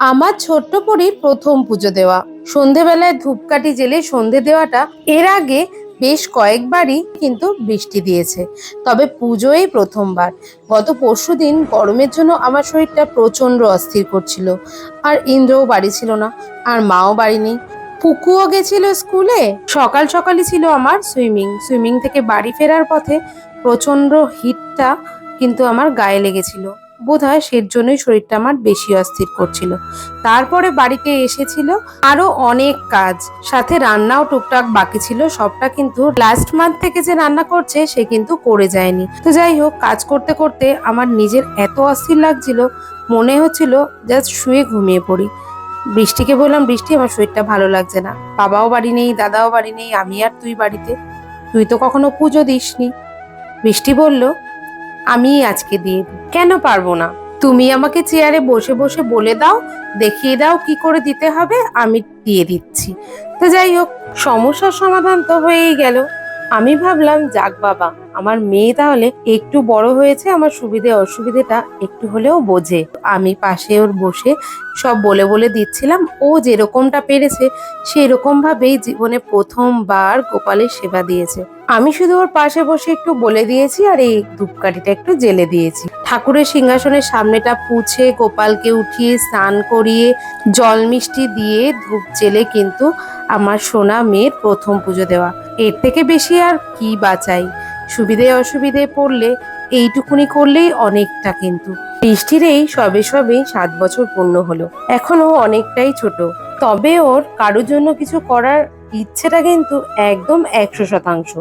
আমার ছোট্ট পরীর প্রথম পুজো দেওয়া। সন্ধেবেলায় ধূপকাঠি জেলে সন্ধে দেওয়াটা এর আগে বেশ কয়েকবারই কিন্তু বৃষ্টি দিয়েছে। তবে পুজোই প্রথমবার। গত পরশু দিন গরমের জন্য আমার শরীরটা প্রচণ্ড অস্থির করছিল। আর ইন্দ্রও বাড়ি ছিল না, আর মাও বাড়ি নেই। পুকুও গেছিল স্কুলে, সকাল সকালই ছিল আমার সুইমিং। সুইমিং থেকে বাড়ি ফেরার পথে প্রচণ্ড হিটটা কিন্তু আমার গায়ে লেগেছিল। বোধ হয় সের জন্যই শরীরটা আমার বেশি অস্থির করছিল। তারপরে বাড়িতে এসেছিল আরও অনেক কাজ। সাথে রান্নাও টুকটাক বাকি ছিল, সবটা কিন্তু লাস্ট মান্থ থেকে যে রান্না করছে, সে কিন্তু করে যায়নি। তো যাই হোক, কাজ করতে করতে আমার নিজের এত অস্থির লাগছিল, মনে হচ্ছিল জাস্ট শুয়ে ঘুমিয়ে পড়ি। বৃষ্টিকে বললাম, বৃষ্টি, আমার শরীরটা ভালো লাগছে না। বাবাও বাড়ি নেই, দাদাও বাড়ি নেই, আমি আর তুই বাড়িতে। তুই তো কখনো পুজো দিসনি। বৃষ্টি বলল আমি আজকে দিয়ে দিই। কেন পারব না? তুমি আমাকে চেয়ারে বসে বসে বলে দাও, দেখিয়ে দাও কি করে দিতে হবে, আমি দিয়ে দিচ্ছি। তো যাই হোক, সমস্যার সমাধান তো হয়েই গেল। আমি ভাবলাম, যাক বাবা, আমার মেয়ে তাহলে একটু বড় হয়েছে, আমার সুবিধে অসুবিধেটা একটু হলেও বোঝে। আমি পাশে ওর বসে সব বলে বলে দিচ্ছিলাম, ও যেরকমটা পেরেছে সেরকম ভাবেই জীবনে প্রথমবার গোপালের সেবা দিয়েছে। আমি শুধু ওর পাশে বসে একটু বলে দিয়েছি আর এই ধূপকাঠিটা একটু জেলে দিয়েছি। ঠাকুরের সিংহাসনের সামনেটা পুছে গোপালকে উঠিয়ে স্নান করিয়ে জল মিষ্টি দিয়ে ধূপ জেলে কিন্তু আমার সোনা মেয়ের প্রথম পুজো দেওয়া। এর থেকে বেশি আর কি বাঁচাই? সুবিধে অসুবিধে পড়লে এইটুকুনি করলেই অনেকটা কিন্তু। বৃষ্টির এই সবে সবে সাত বছর পূর্ণ হলো। এখনও অনেকটাই ছোট। তবে ওর কারোর জন্য কিছু করার ইচ্ছেটা কিন্তু একদম একশো শতাংশ।